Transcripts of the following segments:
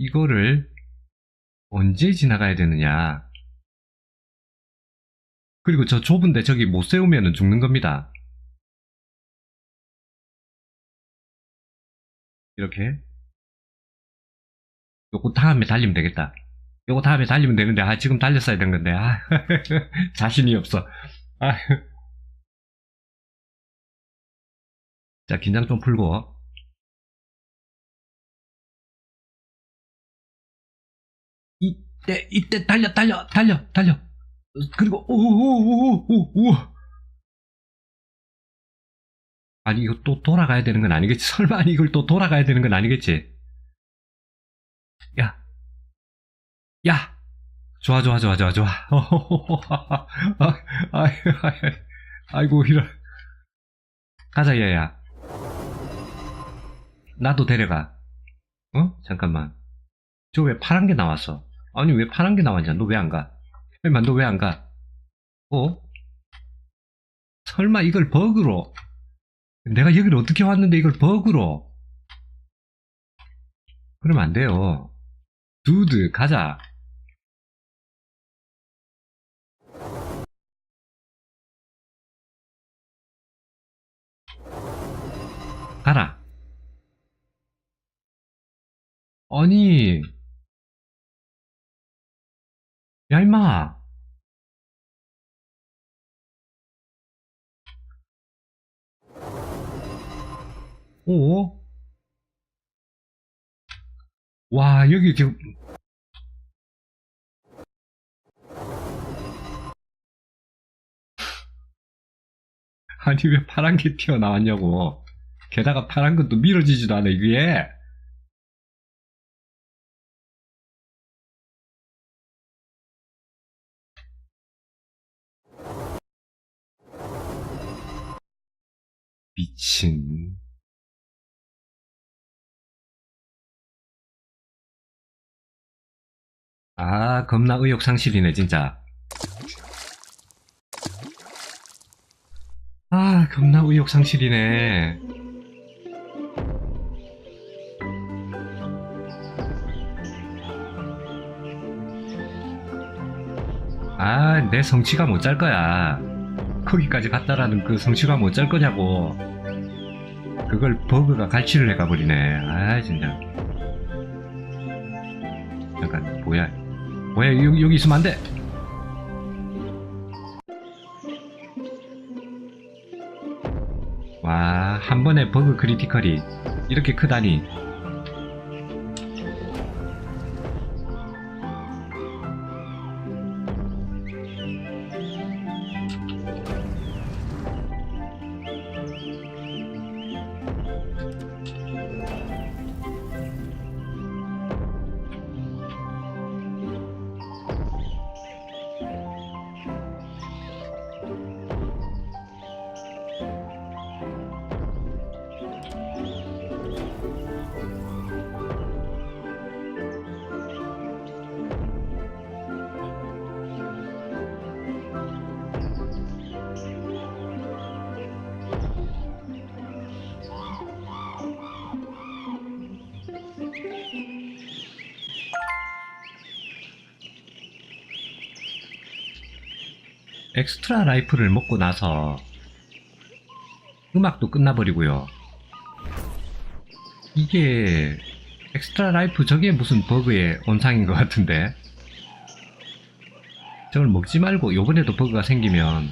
이거를 언제 지나가야 되느냐. 그리고 저 좁은데 저기 못 세우면 죽는 겁니다. 이렇게. 요거 다음에 달리면 되겠다. 요거 다음에 달리면 되는데, 아, 지금 달렸어야 된 건데, 아, 자신이 없어. 아. 자, 긴장 좀 풀고. 때, 이때, 달려, 달려, 달려, 달려. 그리고, 오오오오오 아니, 이거 또 돌아가야 되는 건 아니겠지? 설마 이걸 또 돌아가야 되는 건 아니겠지? 야, 야! 좋아, 좋아, 좋아, 좋아, 좋아. 아, 아, 아이고, 이런. 가자, 얘야. 나도 데려가. 어? 잠깐만. 저 왜 파란 게 나왔어? 아니, 왜 파란 게 나왔냐? 너 왜 안 가? 설마, 너 왜 안 가? 어? 설마 이걸 버그로? 내가 여기를 어떻게 왔는데 이걸 버그로? 그러면 안 돼요. 두드, 가자. 가라. 아니, 야, 임마. 오? 와, 여기 지금. 아니, 왜 파란 게 튀어나왔냐고. 게다가 파란 건또 밀어지지도 않아, 이게. 미친. 아, 겁나 의욕 상실이네, 진짜. 아, 겁나 의욕 상실이네. 아, 내 성취가 못 짤 거야. 거기까지 갔다라는 그 성취가 못 짤 거냐고. 그걸 버그가 갈취를 해가 버리네. 아, 진짜. 잠깐, 뭐야. 뭐야, 여기, 여기 있으면 안 돼! 와, 한 번에 버그 크리티컬이 이렇게 크다니. 엑스트라 라이프를 먹고 나서 음악도 끝나버리고요. 이게 엑스트라 라이프 저게 무슨 버그의 원상인 것 같은데 저걸 먹지 말고 요번에도 버그가 생기면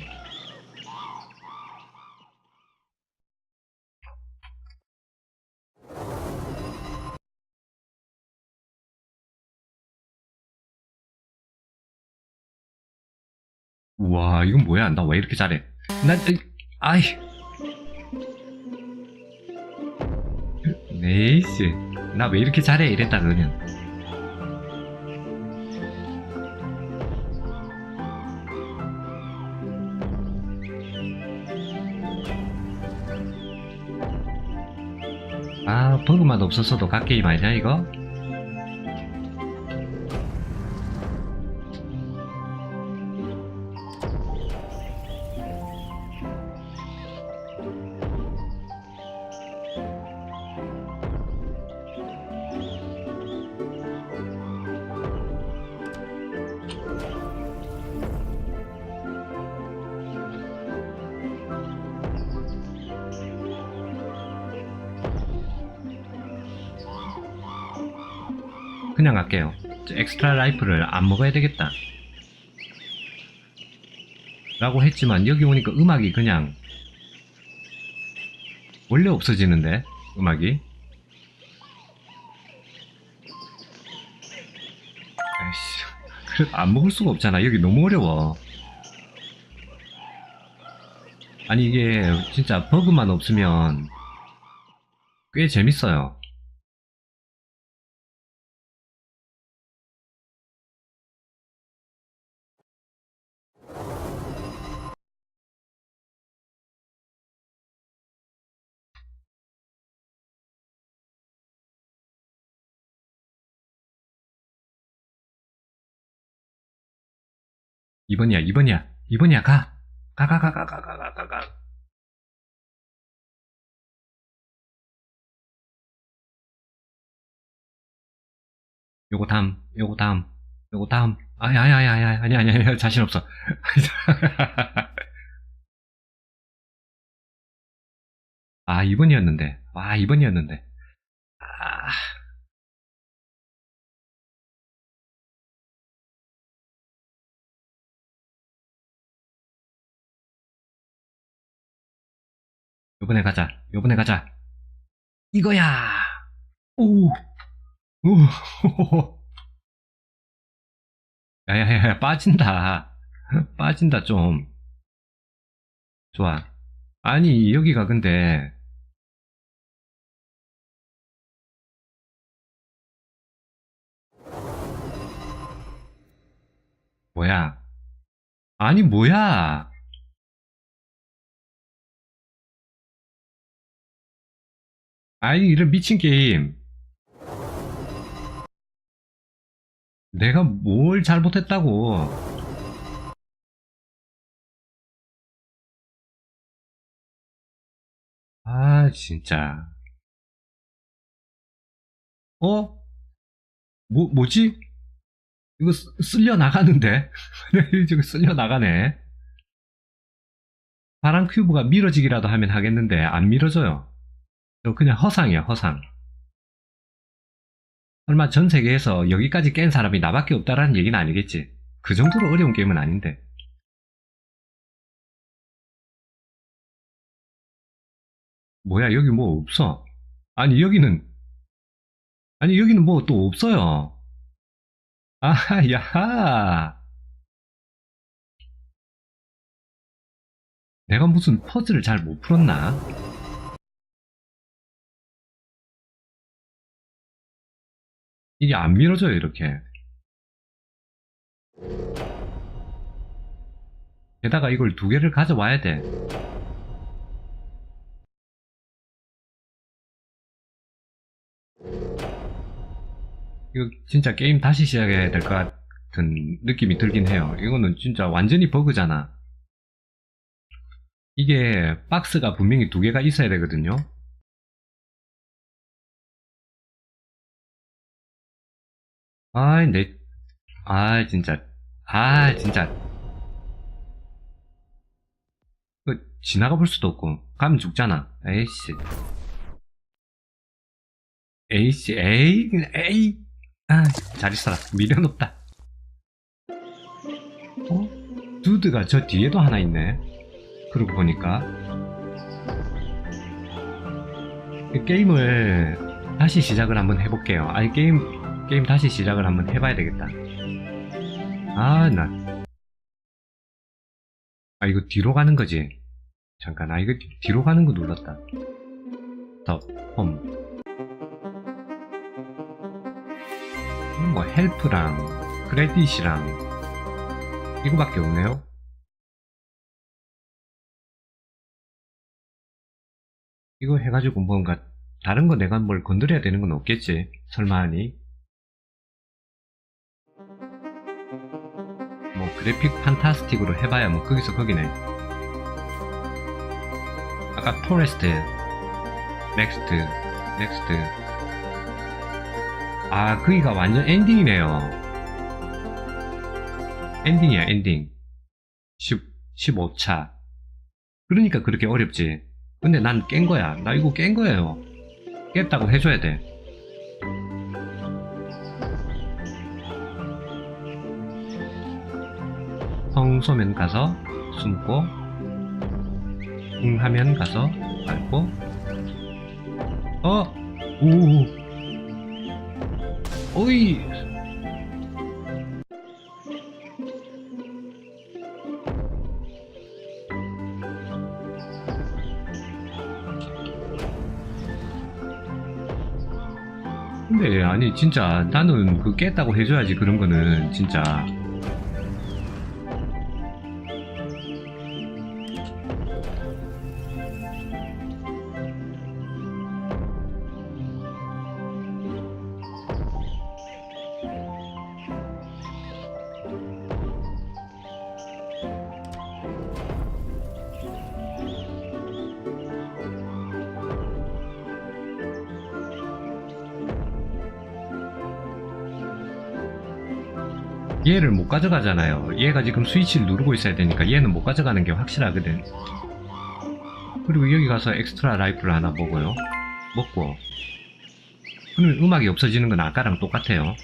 이건 뭐야? 나 왜 이렇게 잘해? 난 아이. 네이씨 나왜 이렇게 잘해? 이랬다 그러면. 아 버그만 없었어도 갓게임 아니냐 이거? 엑스트라 라이프를 안 먹어야 되겠다. 라고 했지만 여기 오니까 음악이 그냥 원래 없어지는데 음악이. 그래도 안 먹을 수가 없잖아. 여기 너무 어려워. 아니 이게 진짜 버그만 없으면 꽤 재밌어요 이번이야 이번이야 이번이야 가. 가 가 가 가 가 가 가 가 가 요거 다음 요거 다음 요거 다음. 아니 아니 아니 아니 아니 아니 아니 자신 없어. 아 2번이었는데. 와 2번이었는데 요번에 가자. 요번에 가자. 이거야. 오. 오. 야야야 빠진다. 빠진다 좀. 좋아. 아니 여기가 근데 뭐야? 아니 뭐야 아니 이런 미친 게임 내가 뭘 잘못했다고 아 진짜 어? 뭐, 뭐지? 이거 쓰- 쓸려 나가는데? 저거 쓸려 나가네. 파란 큐브가 밀어지기라도 하면 하겠는데, 안 밀어져요. 저 그냥 허상이야, 허상. 설마 전 세계에서 여기까지 깬 사람이 나밖에 없다라는 얘기는 아니겠지. 그 정도로 어려운 게임은 아닌데. 뭐야, 여기 뭐 없어. 아니, 여기는, 아니, 여기는 뭐 또 없어요. 아, 야하. 내가 무슨 퍼즐을 잘 못 풀었나? 이게 안 밀어져요, 이렇게. 게다가 이걸 두 개를 가져와야 돼. 이거 진짜 게임 다시 시작해야 될 것 같은 느낌이 들긴 해요. 이거는 진짜 완전히 버그잖아. 이게 박스가 분명히 두 개가 있어야 되거든요. 아이, 내, 아, 진짜. 아, 진짜. 그, 지나가 볼 수도 없고. 가면 죽잖아. 에이씨. 에이씨, 에이, 에이. 아, 잘 있어라. 미련 없다. 어? 두드가 저 뒤에도 하나 있네. 그러고 보니까. 이 게임을 다시 시작을 한번 해볼게요. 아니, 게임, 게임 다시 시작을 한번 해봐야 되겠다. 아, 나. 아, 이거 뒤로 가는 거지? 잠깐, 아, 이거 뒤- 뒤로 가는 거 눌렀다. 더, 홈. 뭐, 헬프랑, 크레딧이랑, 이거밖에 없네요? 이거 해가지고 뭔가, 다른 거 내가 뭘 건드려야 되는 건 없겠지? 설마 하니? 그래픽 판타스틱으로 해봐야 뭐 거기서 거기네. 아까 포레스트 넥스트 넥스트. 아 거기가 완전 엔딩이네요. 엔딩이야 엔딩. 10, 15차. 그러니까 그렇게 어렵지. 근데 난 깬 거야. 나 이거 깬 거예요. 깼다고 해줘야 돼 펑 쏘면 가서 숨고 응 하면 가서 밟고. 어? 오 오이. 근데 아니 진짜 나는 그 깼다고 해줘야지 그런 거는 진짜 얘를 못 가져가잖아요. 얘가 지금 스위치를 누르고 있어야 되니까 얘는 못 가져가는 게 확실하거든. 그리고 여기 가서 엑스트라 라이프를 하나 먹어요. 먹고. 그러면 음악이 없어지는 건 아까랑 똑같아요.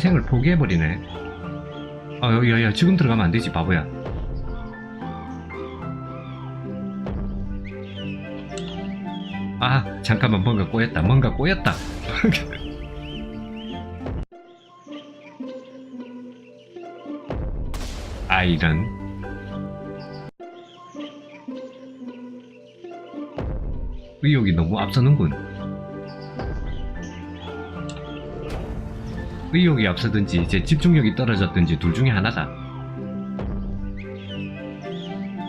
인생을 포기해버리네. 아, 여기, 야, 야, 지금 들어가면 안 되지, 바보야. 아, 잠깐만, 뭔가 꼬였다, 뭔가 꼬였다. 아, 이런. 의욕이 너무 앞서는군. 의욕이 앞서든지 제 집중력이 떨어졌든지 둘 중에 하나다.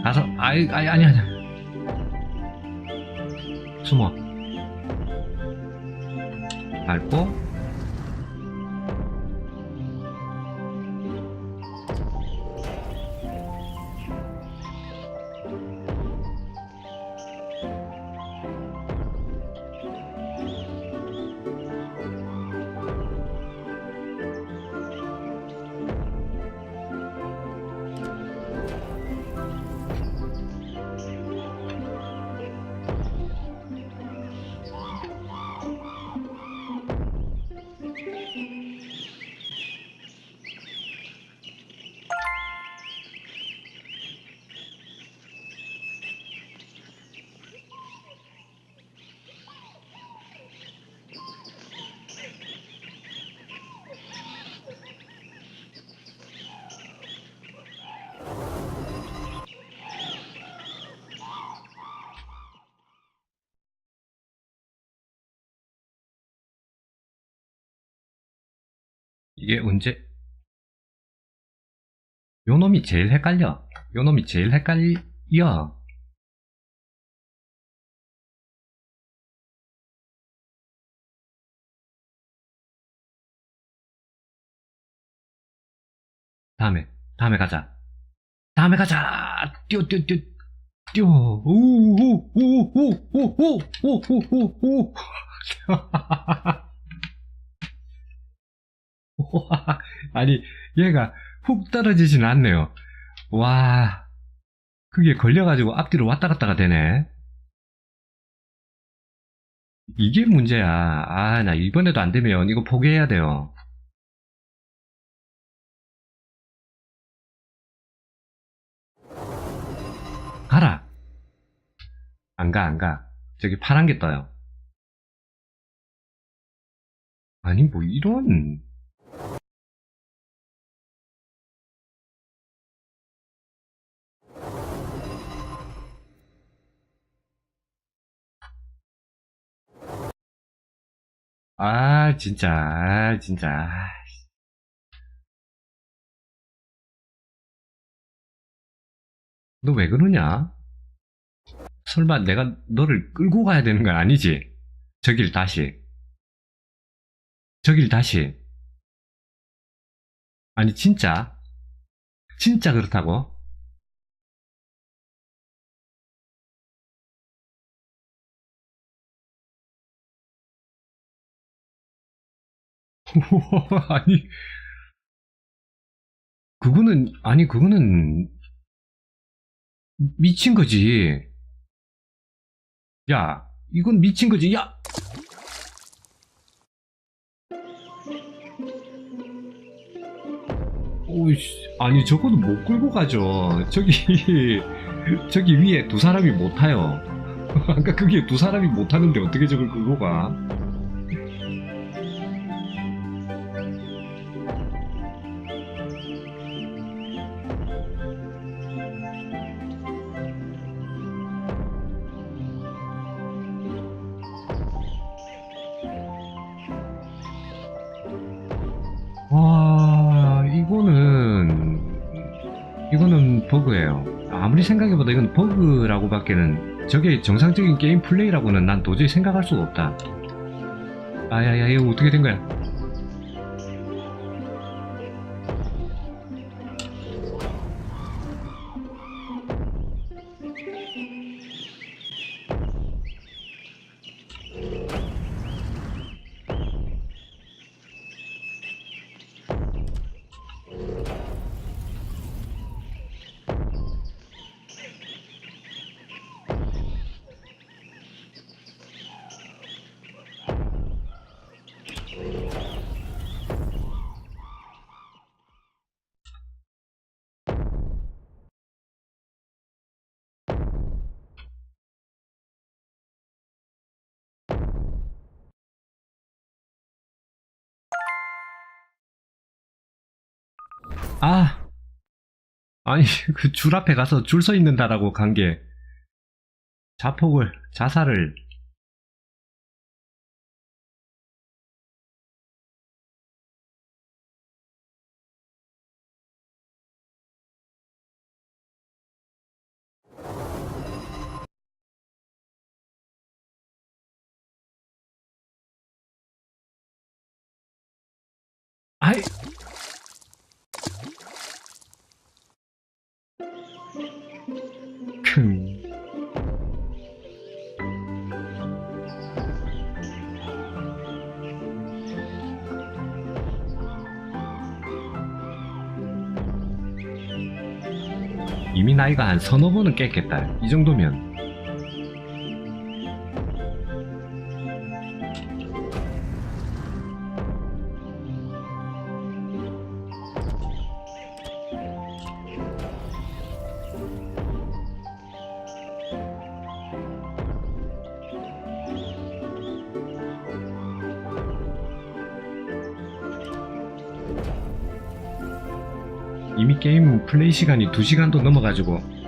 가서 아이 아이 아니 아니. 숨어. 밟고 이게 언제? 요 놈이 제일 헷갈려. 요 놈이 제일 헷갈려. 다음에 다음에 가자. 다음에 가자! 뛰어 뛰어 뛰어 오오오오오오오오오오 아니 얘가 훅 떨어지진 않네요. 와 그게 걸려가지고 앞뒤로 왔다 갔다가 되네. 이게 문제야. 아 나 이번에도 안 되면 이거 포기해야 돼요. 가라. 안가 안 가. 저기 파란 게 떠요. 아니 뭐 이런 아 진짜 아 진짜 너 왜 그러냐? 설마 내가 너를 끌고 가야 되는 건 아니지? 저길 다시 저길 다시 아니 진짜 진짜 그렇다고? 아니. 그거는, 아니, 그거는, 미친 거지. 야, 이건 미친 거지. 야! 오이씨, 아니, 저거는 못 끌고 가죠. 저기, 저기 위에 두 사람이 못 타요. 아까 그게 두 사람이 못 타는데 어떻게 저걸 끌고 가? 아무리 생각해봐도 이건 버그라고밖에는, 저게 정상적인 게임 플레이라고는 난 도저히 생각할 수가 없다. 아야야, 이거 어떻게 된 거야? 아! 아니, 그 줄 앞에 가서 줄 서 있는다라고 간 게, 자폭을, 자살을, 이미 나이가 한 서너 번은 깼겠다. 이 정도면. 플레이 시간이 2시간도 넘어가지고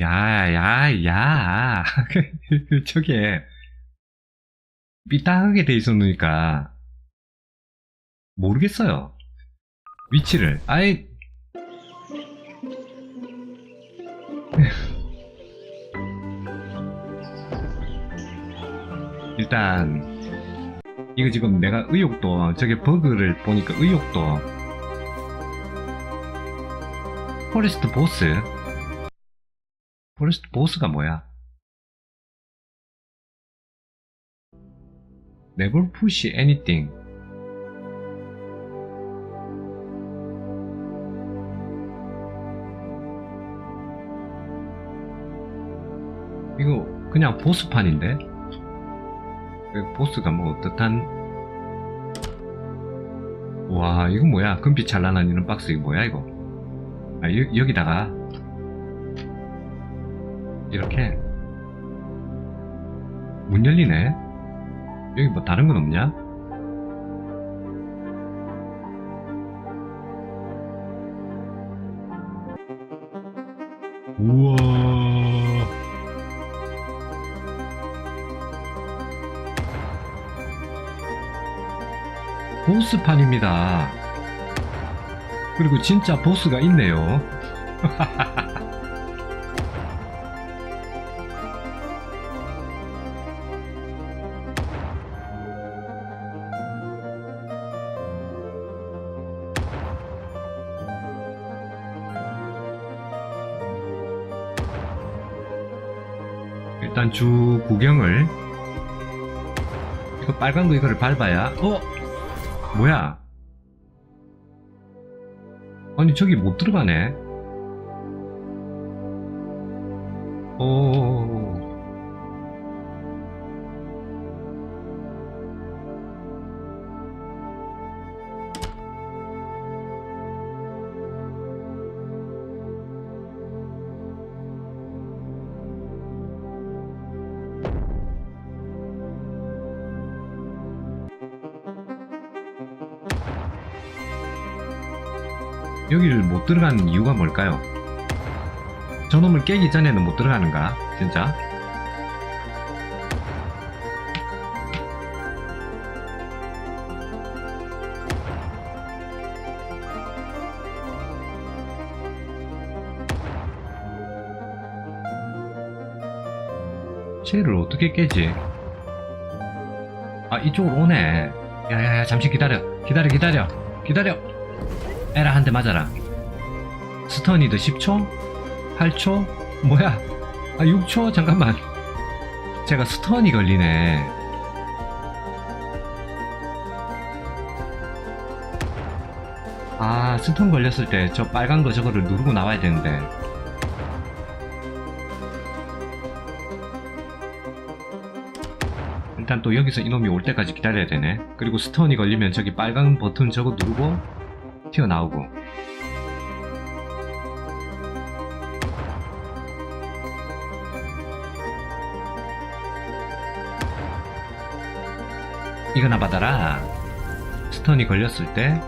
야, 야, 야. 저게 삐딱하게 돼 있었으니까 모르겠어요. 위치를. 아이 일단 이거 지금 내가 의욕도 저게 버그를 보니까 의욕도 포레스트 보스 포레스트 보스가 뭐야? Never push anything. 이거 그냥 보스판인데? 그 보스가 뭐 어떻단 와 이거 뭐야 금빛 찬란한 이런 박스 이거 뭐야 이거 아 여, 여기다가 이렇게 문 열리네 여기 뭐 다른 건 없냐? 우와. 보스판입니다. 그리고 진짜 보스가 있네요. 주 구경을 이거 빨간 거 이거를 밟아야 어? 뭐야? 아니 저기 못 들어가네 오 못 들어가는 이유가 뭘까요? 저놈을 깨기 전에는 못 들어가는가? 진짜? 쟤를 어떻게 깨지? 아 이쪽으로 오네 야야야 잠시 기다려 기다려 기다려 기다려 에라 한 대 맞아라 스턴이도 10초? 8초? 뭐야 아 6초? 잠깐만 제가 스턴이 걸리네 아 스턴 걸렸을 때 저 빨간 거 저거를 누르고 나와야 되는데 일단 또 여기서 이놈이 올 때까지 기다려야 되네 그리고 스턴이 걸리면 저기 빨간 버튼 저거 누르고 튀어나오고 이거나 받아라. 스턴이 걸렸을 때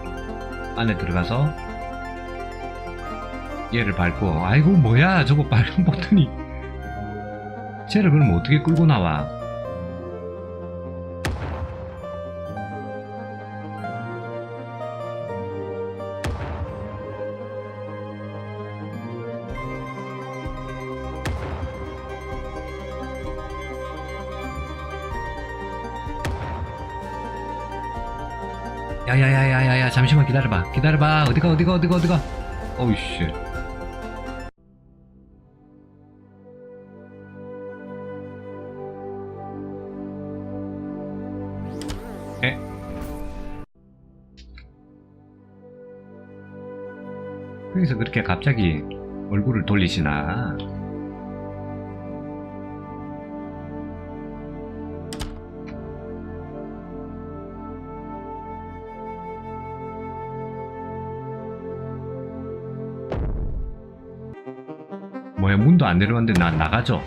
안에 들어가서 얘를 밟고 아이고 뭐야 저거 빨간 버튼이. 쟤를 그럼 어떻게 끌고 나와 잠시만 기다려봐. 기다려봐. 어디가 어디가 어디가 어디가? 어이씨. 에? 여기서 그렇게 갑자기 얼굴을 돌리시나 문도 안 내려왔는데 나 나가죠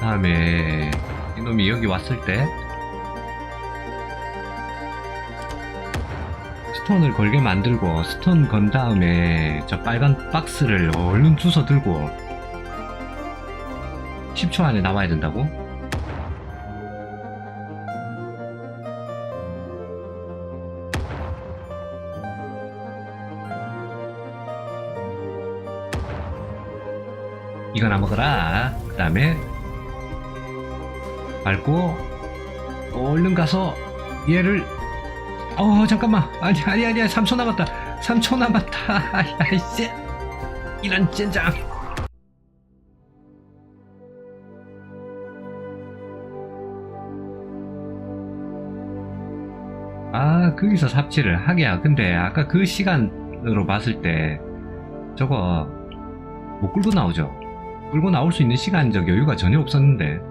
다음에 이놈이 여기 왔을 때 스톤을 걸게 만들고 스톤 건 다음에 저 빨간 박스를 얼른 주워 들고 10초 안에 나와야 된다고? 이거나 먹어라. 그 다음에 밟고 얼른 가서 얘를 어 잠깐만. 아니 아니 아니야. 3초 남았다. 3초 남았다. 아이씨. 이런 젠장. 아 거기서 삽질을 하게야 근데 아까 그 시간으로 봤을 때 저거 못 끌고 나오죠 끌고 나올 수 있는 시간적 여유가 전혀 없었는데